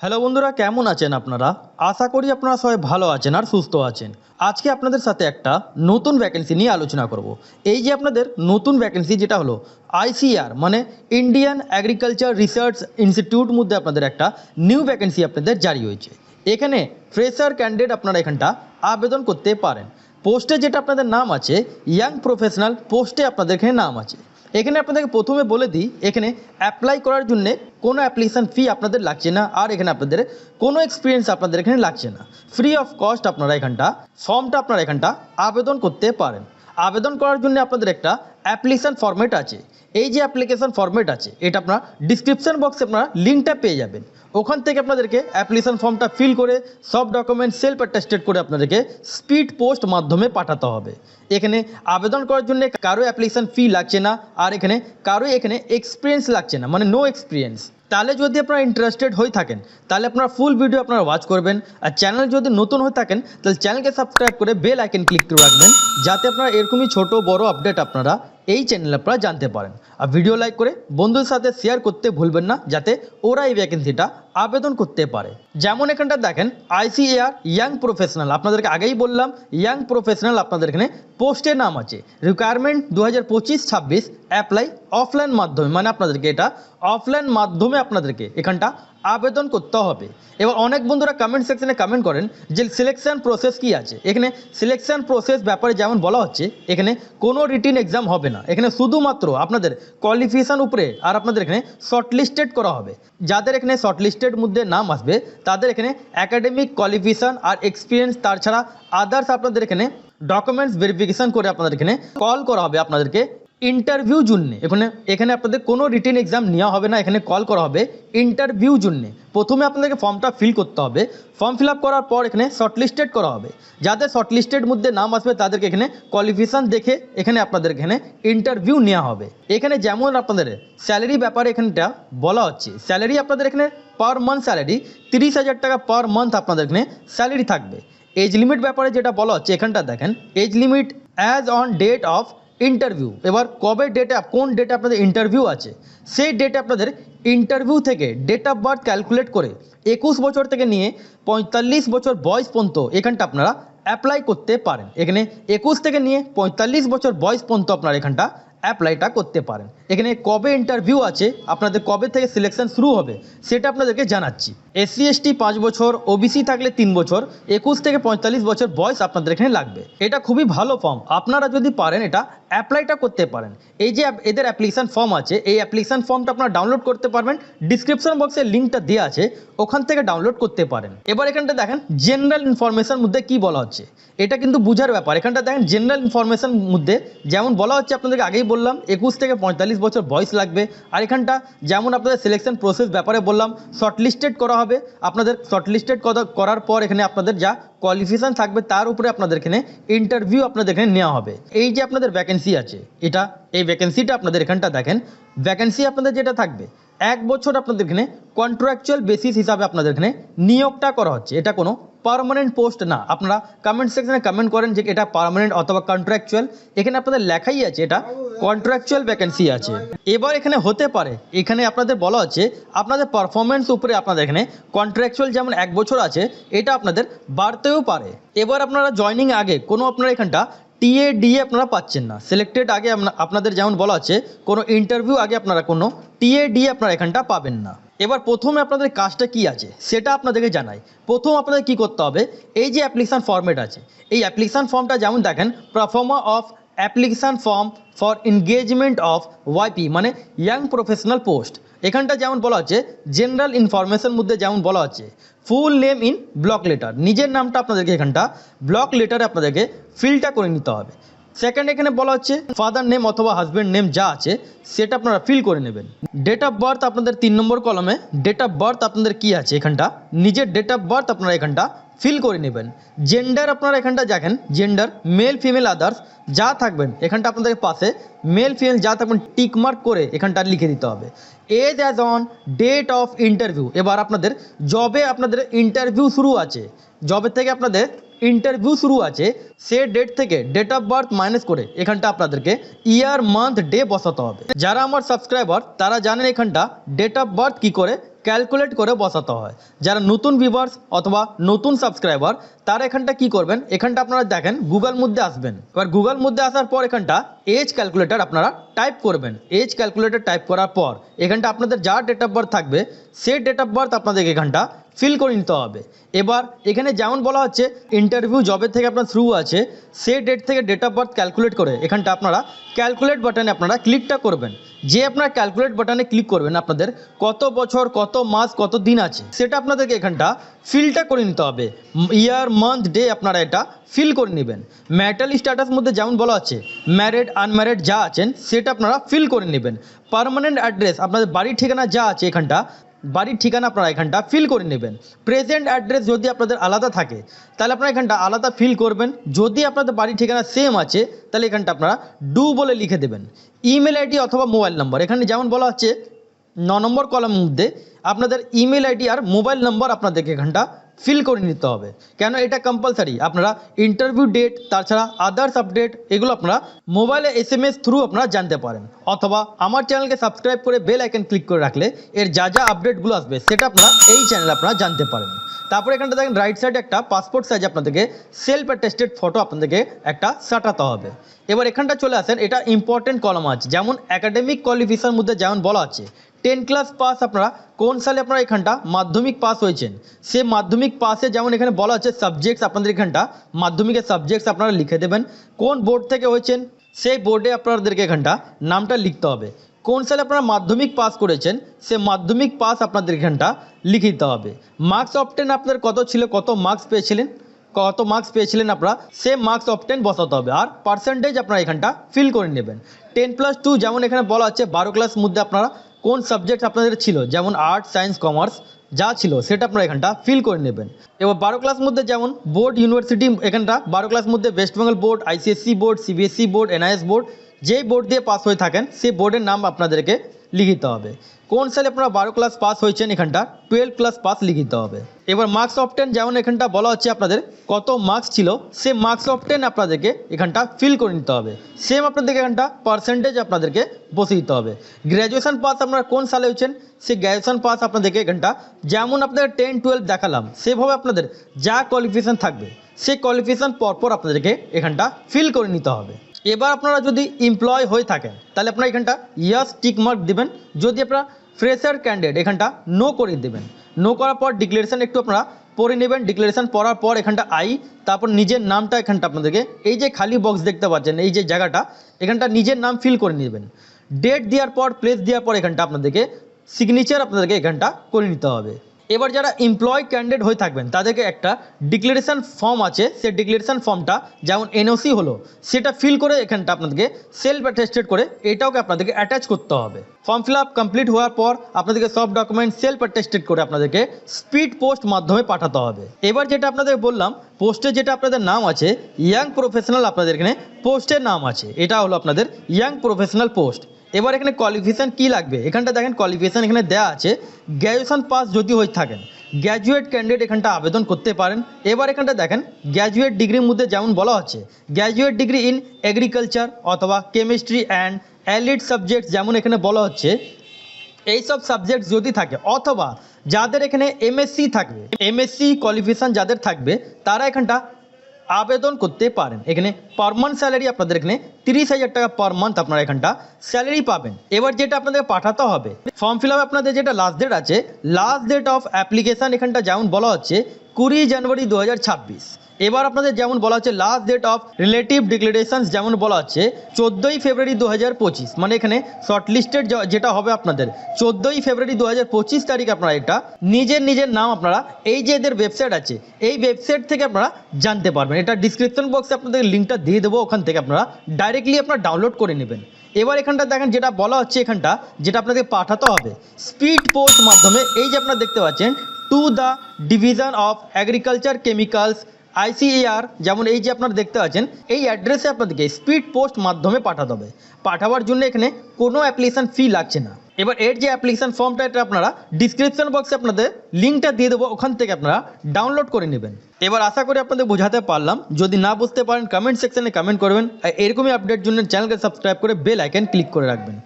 Hello বন্ধুরা, কেমন আছেন আপনারা? আশা করি আপনারা সবাই ভালো আছেন আর সুস্থ আছেন। আজকে আপনাদের সাথে একটা নতুন ভ্যাকেন্সি নিয়ে আলোচনা করব। এই যে আপনাদের নতুন ভ্যাকেন্সি যেটা হলো আইসিআর মানে ইন্ডিয়ান অ্যাগ্রিকালচার রিসার্চ ইনস্টিটিউট মধ্যে আপনাদের একটা নিউ ভ্যাকেন্সি আপনাদের জারি হয়েছে। এখানে ফ্রেশার ক্যান্ডিডেট আপনারা এখানটা আবেদন করতে পারেন। পোস্টে যেটা আপনাদের নাম আছে ইয়াং প্রফেশনাল পোস্টে আপনাদের এখানে নাম আছে। এখানে আপনাদেরকে প্রথমে বলে দিই, এখানে অ্যাপ্লাই করার জন্যে কোনো অ্যাপ্লিকেশান ফি আপনাদের লাগছে না, আর এখানে আপনাদের কোনো এক্সপিরিয়েন্স আপনাদের এখানে লাগছে না। ফ্রি অফ কস্ট আপনারা এখানটা ফর্মটা আপনারা এখানটা আবেদন করতে পারেন। আবেদন করার জন্য আপনাদের একটা অ্যাপ্লিকেশান ফর্মেট আছে। এই যে অ্যাপ্লিকেশান ফর্মেট আছে, এটা আপনার ডিসক্রিপশন বক্সে আপনারা লিঙ্কটা পেয়ে যাবেন। ওখান থেকে আপনাদেরকে অ্যাপ্লিকেশান ফর্মটা ফিল করে সব ডকুমেন্ট সেলফ অ্যাটাস্টেড করে আপনাদেরকে স্পিড পোস্ট মাধ্যমে পাঠাতে হবে। এখানে আবেদন করার জন্য কারও অ্যাপ্লিকেশান ফি লাগছে না, আর এখানে কারও এখানে এক্সপিরিয়েন্স লাগছে না মানে নো এক্সপিরিয়েন্স তাহলে যদি আপনারা ইন্টারেস্টেড হয়ে থাকেন, তাহলে আপনারা ফুল ভিডিও আপনারা ওয়াচ করবেন। আর চ্যানেল যদি নতুন হয়ে থাকেন, তাহলে চ্যানেলকে সাবস্ক্রাইব করে বেল আইকন ক্লিক করে রাখবেন, যাতে আপনারা এরকমই ছোট বড় আপডেট আপনারা এই চ্যানেলে আপনারা জানতে পারেন। আর ভিডিও লাইক করে বন্ধুদের সাথে শেয়ার করতে ভুলবেন না, যাতে ওরা এই ভ্যাকেন্সিটা আবেদন করতে পারে। যেমন এখানটা দেখেন আইসিএআর ইয়াং প্রফেশনাল আপনাদেরকে আগেই বললাম ইয়াং প্রফেশনাল আপনাদের এখানে পোস্টের নাম আছে। রিকোয়ারমেন্ট দু হাজার পঁচিশ ছাব্বিশ অ্যাপ্লাই অফলাইন মাধ্যমে। মানে আপনাদেরকে এটা অফলাইন মাধ্যমে আপনাদেরকে এখানটা আবেদন করতে হবে। এবার অনেক বন্ধুরা কমেন্ট সেকশনে কমেন্ট করেন যে সিলেকশন প্রসেস কি আছে। এখানে সিলেকশন প্রসেস ব্যাপারে যেমন বলা হচ্ছে, এখানে কোনো রিটিন এক্সাম হবে না। এখানে শুধুমাত্র আপনাদের কোয়ালিফিকেশান উপরে আর আপনাদের এখানে শর্টলিস্টেড করা হবে। যাদের এখানে শর্টলিস্টেড মধ্যে নাম আসবে, তাদের এখানে একাডেমিক কোয়ালিফিকেশান আর এক্সপিরিয়েন্স তাছাড়া আদার্স আপনাদের এখানে ডকুমেন্টস ভেরিফিকেশান করে আপনাদের এখানে কল করা হবে আপনাদেরকে। ইন্টারভিউ জন্যে। এখানে এখানে আপনাদের কোনো রিটেন এক্সাম নেওয়া হবে না, এখানে কল করা হবে ইন্টারভিউ জন্যে। প্রথমে আপনাদেরকে ফর্মটা ফিল করতে হবে। ফর্ম ফিল করার পর এখানে শর্টলিস্টেড করা হবে। যাদের শর্টলিস্টেড মধ্যে নাম আসবে, তাদেরকে এখানে কোয়ালিফিকেশান দেখে এখানে আপনাদের এখানে ইন্টারভিউ নেওয়া হবে। এখানে যেমন আপনাদের স্যালারি ব্যাপারে এখানটা বলা হচ্ছে স্যালারি আপনাদের এখানে পার মান্থ স্যালারি তিরিশ হাজার টাকা পার মান্থ আপনাদের এখানে স্যালারি থাকবে। এজ লিমিট ব্যাপারে যেটা বলা হচ্ছে, এখানটা দেখেন। Age limit as on date of interview এবার কবে ডেটে কোন ডেটে আপনাদের ইন্টারভিউ আছে? সেই ডেটে আপনাদের ইন্টারভিউ থেকে ডেট অফ বার্থ ক্যালকুলেট করে একুশ বছর থেকে নিয়ে পঁয়তাল্লিশ বছর বয়স পর্যন্ত এখানটা আপনারা অ্যাপ্লাই করতে পারেন। এখানে একুশ থেকে নিয়ে পঁয়তাল্লিশ বছর বয়স পর্যন্ত আপনারা এখানটা অ্যাপ্লাইটা করতে পারেন। এখানে কবে ইন্টারভিউ আছে, আপনাদের কবে থেকে সিলেকশন শুরু হবে, সেটা আপনাদেরকে জানাচ্ছি। এসসি এসটি পাঁচ বছর ওবিসি থাকলে তিন বছর, একুশ থেকে পঁয়তাল্লিশ বছর বয়স আপনাদের এখানে লাগবে। এটা খুবই ভালো ফর্ম আপনারা যদি পারেন এটা অ্যাপ্লাইটা করতে পারেন। এই যে এদের অ্যাপ্লিকেশান ফর্ম আছে, এই অ্যাপ্লিকেশান ফর্মটা আপনারা ডাউনলোড করতে পারবেন। ডিসক্রিপশন বক্সে লিঙ্কটা দেওয়া আছে, ওখান থেকে ডাউনলোড করতে পারেন। এবার এখানটা দেখেন জেনারেল ইনফরমেশন মধ্যে কি বলা হচ্ছে? এটা কিন্তু বুঝার ব্যাপার। এখানটা দেখেন জেনারেল ইনফরমেশন মধ্যে যেমন বলা হচ্ছে, আপনাদেরকে আগেই বললাম, একুশ থেকে পঁয়তাল্লিশ বছর বয়স লাগবে। আর এখানটা যেমন আপনাদের সিলেকশন প্রসেস ব্যাপারে বললাম শর্টলিস্টেড করা হবে। আপনাদের শর্টলিস্টেড করার পর এখানে আপনাদের যা কোয়ালিফিকেশান থাকবে, তার উপরে আপনাদের এখানে ইন্টারভিউ আপনাদের এখানে নেওয়া হবে। এই যে আপনাদের ভ্যাকেন্সি আছে, এটা এই ভ্যাকেন্সিটা আপনাদের এখানটা দেখেন। ভ্যাকেন্সি আপনাদের যেটা থাকবে এক বছর আপনাদের এখানে কন্ট্রাকচুয়াল বেসিস হিসাবে আপনাদের এখানে নিয়োগটা করা হচ্ছে। এটা কোনো পারমানেন্ট পোস্ট না। আপনারা কমেন্ট সেকশনে কমেন্ট করেন যে এটা পারমানেন্ট অথবা কন্ট্রাকচুয়াল এখানে আপনাদের লেখাই আছে এটা কন্ট্রাকচুয়াল ভ্যাকেন্সি আছে। এবার এখানে হতে পারে, এখানে আপনাদের বলা হচ্ছে আপনাদের পারফরমেন্স উপরে আপনাদের এখানে কন্ট্রাকচুয়াল যেমন এক বছর আছে, এটা আপনাদের বাড়তেও পারে। এবার আপনারা জয়নিং আগে কোনো আপনারা এখানটা টিএ ডিএ আপনারা পাচ্ছেন না। সিলেক্টেড আগে আপনা- আপনাদের যেমন বলা আছে, কোনো ইন্টারভিউ আগে আপনারা কোনো টিএ ডিএ আপনারা এখানটা পাবেন না। এবার প্রথমে আপনাদের কাজটা কি আছে, সেটা আপনাদেরকে জানাই। প্রথম আপনাদের কি করতে হবে, এই যে অ্যাপ্লিকেশান ফর্মেট আছে, এই অ্যাপ্লিকেশান ফর্মটা যেমন দেখেন proforma of application form for engagement of YP মানে ইয়াং প্রফেশনাল পোস্ট এখানটা যেমন বলা হচ্ছে জেনারেল ইনফরমেশন মধ্যে যেমন বলা হচ্ছে full name in block letter নিজের নামটা আপনাদেরকে এখানটা ব্লক লেটারে আপনাদেরকে ফিলটা করে নিতে হবে। সেকেন্ড এখানে বলা হচ্ছে ফাদার নেম অথবা হাজব্যান্ড নেম যা আছে, সেটা আপনারা ফিল করে নেবেন। ডেট অফ বার্থ আপনাদের তিন নম্বর কলমে ডেট অফ বার্থ আপনাদের কি আছে এখানটা? নিজের ডেট অফ বার্থ আপনারা এখানটা ফিল করে নেবেন। জেন্ডার আপনারা এখানটা দেখেন জেন্ডার মেল ফিমেল আদার্স যা থাকবেন, এখানটা আপনাদের পাশে মেল ফিমেল যা থাকবেন টিকমার্ক করে এখানটা লিখে দিতে হবে। Age as on date of interview এবার আপনাদের জবে আপনাদের ইন্টারভিউ শুরু আছে। জবের থেকে আপনাদের ইন্টারভিউ শুরু আছে, সে ডেট থেকে ডেট অফ বার্থ মাইনাস করে এখানটা আপনাদেরকে ইয়ার মান্থ ডে বসাতে হবে। যারা আমার সাবস্ক্রাইবার তারা জানেন এখানটা ডেট অফ বার্থ কি করে? ক্যালকুলেট করে বসাতে হয়। যারা নতুন ভিউয়ার্স অথবা নতুন সাবস্ক্রাইবার তারা এখানটা কি করবেন? এখানটা আপনারা দেখেন গুগল মধ্যে আসবেন। এবার গুগল মধ্যে আসার পর এখানটা এজ ক্যালকুলেটর আপনারা টাইপ করবেন। এজ ক্যালকুলেটর টাইপ করার পর এখানটা আপনাদের যা ডেট অফ বার্থ থাকবে, সেই ডেট অফ বার্থ আপনাদের এখানটা ফিল করে নিতে হবে। এবার এখানে যেমন বলা হচ্ছে ইন্টারভিউ জবের থেকে আপনার শুরু আছে, সে ডেট থেকে ডেট অফ বার্থ ক্যালকুলেট করে এখানটা আপনারা ক্যালকুলেট বাটনে আপনারা ক্লিকটা করবেন। যে আপনার ক্যালকুলেট বাটনে ক্লিক করবেন আপনাদের কত বছর, কত মাস, কত দিন আছে, সেটা আপনাদেরকে এখানটা ফিলটা করে নিতে হবে। ইয়ার মান্থ ডে আপনারা এটা ফিল করে নেবেন। ম্যাটাল স্ট্যাটাস মধ্যে যেমন বলা আছে ম্যারেড আনম্যারেড যা আছেন, সেটা আপনারা ফিল করে নেবেন। পার্মানেন্ট অ্যাড্রেস আপনাদের বাড়ির ঠিকানা যা আছে এখানটা বাড়ির ঠিকানা আপনারা এখানটা ফিল করে নেবেন। প্রেজেন্ট অ্যাড্রেস যদি আপনাদের আলাদা থাকে, তাহলে আপনারা এখানটা আলাদা ফিল করবেন। যদি আপনাদের বাড়ির ঠিকানা সেম আছে, তাহলে এখানটা আপনারা ডু বলে লিখে দেবেন। ইমেল আইডি অথবা মোবাইল নম্বর এখানে যেমন বলা হচ্ছে, ন নম্বর কলাম মধ্যে আপনাদের ইমেল আইডি আর মোবাইল নম্বর আপনাদেরকে এখানটা ফিল করে নিতে হবে। কেন এটা কম্পালসারি আপনারা ইন্টারভিউ ডেট তাছাড়া আদার্স আপডেট এগুলো আপনারা মোবাইলে এস এম এস থ্রু আপনারা জানতে পারেন। অথবা আমার চ্যানেলকে সাবস্ক্রাইব করে বেল আইকন ক্লিক করে রাখলে এর যা যা আপডেটগুলো আসবে, সেটা আপনারা এই চ্যানেলে আপনারা জানতে পারেন। তারপরে এখানটা দেখেন রাইট সাইডে একটা পাসপোর্ট সাইজ আপনাদেরকে সেলফ অ্যাটেস্টেড ফটো আপনাদেরকে একটা সাটাতে হবে। এবার এখানটা চলে আসেন, এটা ইম্পর্টেন্ট কলম আছে। যেমন একাডেমিক কোয়ালিফিকেশন মধ্যে যেমন বলা আছে টেন ক্লাস পাস আপনারা, কোন সালে আপনারা এখানটা? মাধ্যমিক পাস হয়েছেন। সে মাধ্যমিক পাসে যেমন এখানে বলা আছে সাবজেক্টস আপনাদের এখানটা, মাধ্যমিকের সাবজেক্টস আপনারা লিখে দেবেন। কোন বোর্ড থেকে হয়েছেন? সেই বোর্ডে আপনাদেরকে এখানটা নামটা লিখতে হবে। কোন সালে আপনারা মাধ্যমিক পাস করেছেন? সে মাধ্যমিক পাস আপনাদের এখানটা লিখে দিতে হবে। মার্কস অপটেন আপনাদের কত ছিল? কত মার্কস পেয়েছিলেন? কত মার্কস পেয়েছিলেন আপনারা? সে মার্কস অপটেন বসাতে হবে। আর পার্সেন্টেজ আপনারা এখানটা ফিল করে নেবেন। টেন প্লাস টু যেমন এখানে বলা আছে, বারো ক্লাস মধ্যে আপনারা কোন সাবজেক্ট আপনাদের ছিল? যেমন আর্ট, সায়েন্স, কমার্স, যা ছিল, সেটা আপনারা এখানটা ফিল করে নেবেন। এবার বারো ক্লাস মধ্যে যেমন বোর্ড, ইউনিভার্সিটি, এখানটা বারো ক্লাস মধ্যে West Bengal board, ICSC board, CBSC board, NIS board, যেই বোর্ড দিয়ে পাস হয়ে থাকেন, সেই বোর্ডের নাম আপনাদেরকে লিখিতে হবে। কোন সালে আপনারা বারো ক্লাস পাস হয়েছেন এখানটা? টুয়েলভ ক্লাস পাস লিখিতে হবে। এবার মার্কস অফ টেন যেমন এখানটা বলা হচ্ছে আপনাদের, কত মার্কস ছিল সে মার্কস অফ টেন আপনাদেরকে এখানটা ফিল করে নিতে হবে। সেম আপনাদেরকে এখানটা পার্সেন্টেজ আপনাদেরকে বসে দিতে হবে। গ্র্যাজুয়েশন পাস আপনারা কোন সালে হয়েছেন? সে গ্র্যাজুয়েশন পাস আপনাদেরকে এখানটা যেমন আপনাদের টেন টুয়েলভ দেখালাম, সেভাবে আপনাদের যা কোয়ালিফিকেশান থাকবে, সেই কোয়ালিফিকেশান পরপর আপনাদেরকে এখানটা ফিল করে নিতে হবে। এবার আপনারা যদি এমপ্লয় হয়ে থাকেন, তাহলে আপনারা এখানটা ইয়াস টিক মার্ক দেবেন। যদি আপনারা ফ্রেশার ক্যান্ডিডেট এখানটা নো করে দেবেন। নো করার পর ডিক্লারেশন একটু আপনারা পড়ে নেবেন। ডিক্লারেশান পড়ার পর এখানটা আই তারপর নিজের নামটা এখানটা আপনাদেরকে, এই যে খালি বক্স দেখতে পাচ্ছেন, এই যে জায়গাটা, এখানটা নিজের নাম ফিল করে নেবেন। ডেট দেওয়ার পর প্লেস দেওয়ার পর এখানটা আপনাদেরকে সিগনেচার আপনাদেরকে এখানটা করে নিতে হবে। এবার যারা এমপ্লয় ক্যান্ডিডেট হয়ে থাকবেন, তাদেরকে একটা ডিক্লারেশান ফর্ম আছে। সেই ডিক্লারেশান ফর্মটা যেমন এনওসি হলো, সেটা ফিল করে এখানটা আপনাদেরকে সেলফ অ্যাটেস্টেড করে এটাওকে আপনাদেরকে অ্যাটাচ করতে হবে। ফর্ম ফিল আপ কমপ্লিট হওয়ার পর আপনাদেরকে সব ডকুমেন্ট সেলফ অ্যাটেস্টেড করে আপনাদেরকে স্পিড পোস্ট মাধ্যমে পাঠাতে হবে। এবার যেটা আপনাদের বললাম পোস্টে যেটা আপনাদের নাম আছে ইয়াং প্রফেশনাল আপনাদের এখানে পোস্টের নাম আছে। এটা হলো আপনাদের ইয়াং প্রফেশনাল পোস্ট এবার এখানে কোয়ালিফিকেশান কী লাগবে? এখানটা দেখেন কোয়ালিফিকেশান এখানে দেওয়া আছে। গ্র্যাজুয়েশন পাস যদি হয়ে থাকেন গ্র্যাজুয়েট ক্যান্ডিডেট এখানটা আবেদন করতে পারেন। এবার এখানটা দেখেন গ্র্যাজুয়েট ডিগ্রির মধ্যে যেমন বলা হচ্ছে গ্র্যাজুয়েট ডিগ্রি ইন এগ্রিকালচার অথবা কেমিস্ট্রি অ্যান্ড অ্যালিড সাবজেক্ট যেমন এখানে বলা হচ্ছে, এইসব সাবজেক্ট যদি থাকে, অথবা যাদের এখানে এমএসসি থাকবে এমএসসি কোয়ালিফিকেশান যাদের থাকবে, তারা এখানটা আবেদন করতে পারেন। এখানে পার মান্থ স্যালারি আপনাদের এখানে তিরিশ হাজার টাকা পার মান্থ আপনারা এখানটা স্যালারি পাবেন। এবার যেটা আপনাদের পাঠাতে হবে ফর্ম ফিল আপ আপনাদের যেটা লাস্ট ডেট আছে লাস্ট ডেট অফ অ্যাপ্লিকেশান এখানটা যেমন বলা হচ্ছে কুড়ি জানুয়ারি দু হাজার ছাব্বিশ। এবার আপনাদের যেমন বলা হচ্ছে last date of relative declarations যেমন বলা হচ্ছে, চোদ্দোই ফেব্রুয়ারি দু হাজার পঁচিশ মানে এখানে শর্টলিস্টেড যেটা হবে আপনাদের, চোদ্দোই ফেব্রুয়ারি দু হাজার পঁচিশ তারিখ আপনারা এটা নিজের নিজের নাম আপনারা, এই যে এদের ওয়েবসাইট আছে, এই ওয়েবসাইট থেকে আপনারা জানতে পারবেন। এটা ডিসক্রিপশন বক্সে আপনাদের লিঙ্কটা দিয়ে দেবো, ওখান থেকে আপনারা ডাইরেক্টলি আপনারা ডাউনলোড করে নেবেন। এবার এখানটা দেখেন, যেটা বলা হচ্ছে এখানটা, যেটা আপনাদের পাঠাতে হবে। স্পিড পোস্ট মাধ্যমে, এই যে আপনারা দেখতে পাচ্ছেন to the division of agriculture chemicals ICAR যেমন এই যে আপনারা দেখতে পাচ্ছেন, এই অ্যাড্রেসে আপনাদেরকে স্পিড পোস্ট মাধ্যমে পাঠাতে হবে। পাঠাবার জন্য এখানে কোনো অ্যাপ্লিকেশান ফি লাগছে না। এবার এর যে অ্যাপ্লিকেশান ফর্মটা এটা আপনারা ডিসক্রিপশন বক্সে আপনাদের লিঙ্কটা দিয়ে দেবো, ওখান থেকে আপনারা ডাউনলোড করে নেবেন। এবার আশা করি আপনাদের বোঝাতে পারলাম। যদি না বুঝতে পারেন কমেন্ট সেকশনে কমেন্ট করবেন। আর এরকমই আপডেট জন্য চ্যানেলকে সাবস্ক্রাইব করে বেল আইকন ক্লিক করে রাখবেন।